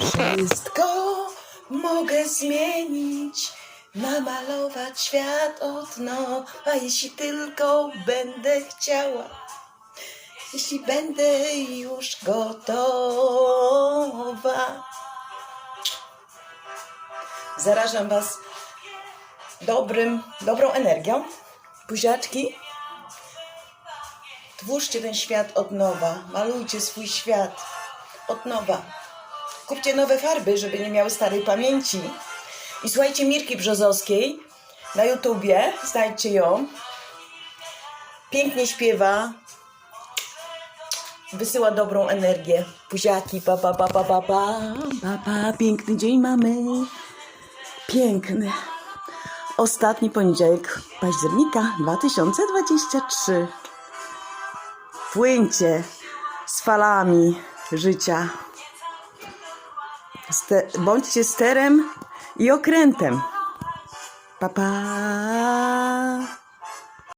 Wszystko mogę zmienić, namalować świat od nowa, jeśli tylko będę chciała. Jeśli będę już gotowa. Zarażam Was dobrym, dobrą energią. Buziaczki. Twórzcie ten świat od nowa. Malujcie swój świat od nowa. Kupcie nowe farby, żeby nie miały starej pamięci. I słuchajcie Mirki Brzozowskiej na YouTubie. Znajdźcie ją. Pięknie śpiewa. Wysyła dobrą energię. Buziaki, pa, pa, pa, pa, pa, pa, pa, pa. Piękny dzień mamy. Piękny. Ostatni poniedziałek października 2023. Płyńcie z falami życia. Ste- bądźcie sterem i okrętem. Pa, pa.